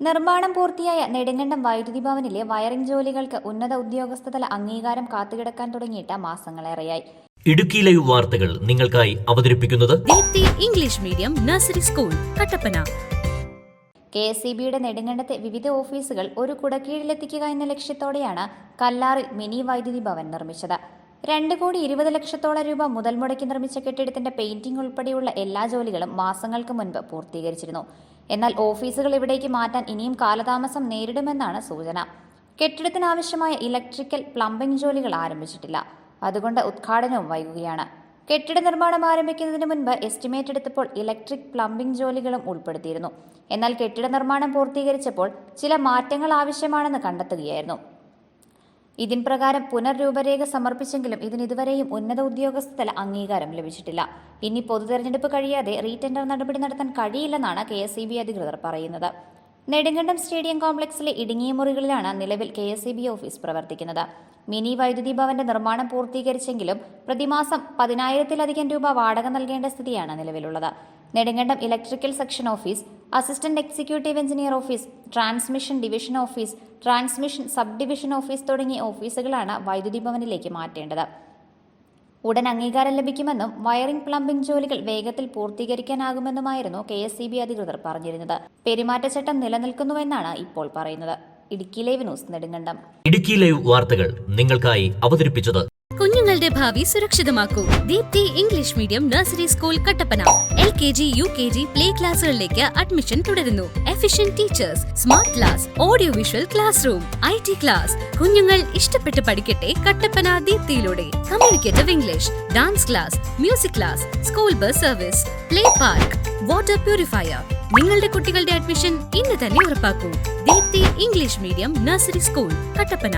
നിർമ്മാണം പൂർത്തിയായ നെടുങ്കണ്ടം വൈദ്യുതി ഭവനിലെ വയറിംഗ് ജോലികൾക്ക് ഉന്നത ഉദ്യോഗസ്ഥതല അംഗീകാരം കാത്തുകിടക്കാൻ തുടങ്ങിയിട്ട് മാസങ്ങളേറെയായി. ഇടുക്കി ലൈവ് വാർത്തകൾ നിങ്ങൾക്കായി അവതരിപ്പിക്കുന്നത് Deepti English medium nursery school Kattappana. K S C ബിയുടെ നെടുങ്കണ്ടത്തെ വിവിധ ഓഫീസുകൾ ഒരു കുടക്കീഴിലെത്തിക്കുക എന്ന ലക്ഷ്യത്തോടെയാണ് കല്ലാറിൽ മിനി വൈദ്യുതി ഭവൻ നിർമ്മിച്ചത്. രണ്ട് കോടി ഇരുപത് ലക്ഷത്തോളം രൂപ മുതൽ മുടക്കി നിർമ്മിച്ച കെട്ടിടത്തിന്റെ പെയിന്റിംഗ് ഉൾപ്പെടെയുള്ള എല്ലാ ജോലികളും മാസങ്ങൾക്ക് മുൻപ് പൂർത്തീകരിച്ചിരുന്നു. എന്നാൽ ഓഫീസുകൾ ഇവിടേക്ക് മാറ്റാൻ ഇനിയും കാലതാമസം നേരിടുമെന്നാണ് സൂചന. കെട്ടിടത്തിനാവശ്യമായ ഇലക്ട്രിക്കൽ പ്ലംബിംഗ് ജോലികൾ ആരംഭിച്ചിട്ടില്ല. അതുകൊണ്ട് ഉദ്ഘാടനവും വൈകുകയാണ്. കെട്ടിട നിർമ്മാണം ആരംഭിക്കുന്നതിന് മുൻപ് എസ്റ്റിമേറ്റ് എടുത്തപ്പോൾ ഇലക്ട്രിക് പ്ലംബിംഗ് ജോലികളും ഉൾപ്പെടുത്തിയിരുന്നു. എന്നാൽ കെട്ടിട നിർമ്മാണം പൂർത്തീകരിച്ചപ്പോൾ ചില മാറ്റങ്ങൾ ആവശ്യമാണെന്ന് കണ്ടെത്തുകയായിരുന്നു. ഇതിൻ പ്രകാരം പുനർരൂപരേഖ സമർപ്പിച്ചെങ്കിലും ഇതിന് ഇതുവരെയും ഉന്നത ഉദ്യോഗസ്ഥല അംഗീകാരം ലഭിച്ചിട്ടില്ല. ഇനി പൊതുതെരഞ്ഞെടുപ്പ് കഴിയാതെ റീടെൻഡർ നടപടി നടത്താൻ കഴിയില്ലെന്നാണ് കെ എസ് അധികൃതർ പറയുന്നത്. നെടുങ്കണ്ടം സ്റ്റേഡിയം കോംപ്ലക്സിലെ ഇടുങ്ങിയ മുറികളിലാണ് നിലവിൽ കെ എസ് ഓഫീസ് പ്രവർത്തിക്കുന്നത്. മിനി വൈദ്യുതി ഭവന്റെ നിർമ്മാണം പൂർത്തീകരിച്ചെങ്കിലും പ്രതിമാസം പതിനായിരത്തിലധികം രൂപ വാടക നൽകേണ്ട സ്ഥിതിയാണ് നിലവിലുള്ളത്. Nedumkandam electrical section office assistant executive engineer office transmission division office transmission sub division office തുടങ്ങിയ ഓഫീസുകളാണ് വൈദ്യുതി ഭവനിലേക്ക് മാറ്റേണ്ടത്. ഉടൻ അംഗീകാരം ലഭിക്കുമെന്നും വയറിംഗ് പ്ലംബിംഗ് ജോലികൾ വേഗത്തിൽ പൂർത്തീകരിക്കാനാകുമെന്നുമായിരുന്നു കെ എസ് സി ബി അധികൃതർ പറഞ്ഞിരുന്നത്. പെരുമാറ്റച്ചട്ടം നിലനിൽക്കുന്നുവെന്നാണ് ഇപ്പോൾ പറയുന്നത്. Idukki live news Nedumkandam. Idukki live വാർത്തകൾ നിങ്ങൾക്കായി അവതരിപ്പിച്ചത് കുഞ്ഞുങ്ങളുടെ ഭാവി സുരക്ഷിതമാക്കൂ. Deepti English medium nursery school Kattappana. L K G U K G play ക്ലാസുകളിലേക്ക് admission തുടരുന്നു. Efficient teachers smart class audio visual class room I T class. കുഞ്ഞുങ്ങൾ ഇഷ്ടപ്പെട്ട് പഠിക്കട്ടെ Kattappana ദീപ്തിയിലൂടെ. Communicative English dance class music class school bus service play park water purifier. നിങ്ങളുടെ കുട്ടികളുടെ admission ഇന്ന് തന്നെ ഉറപ്പാക്കൂ. Deepti English medium nursery school Kattappana.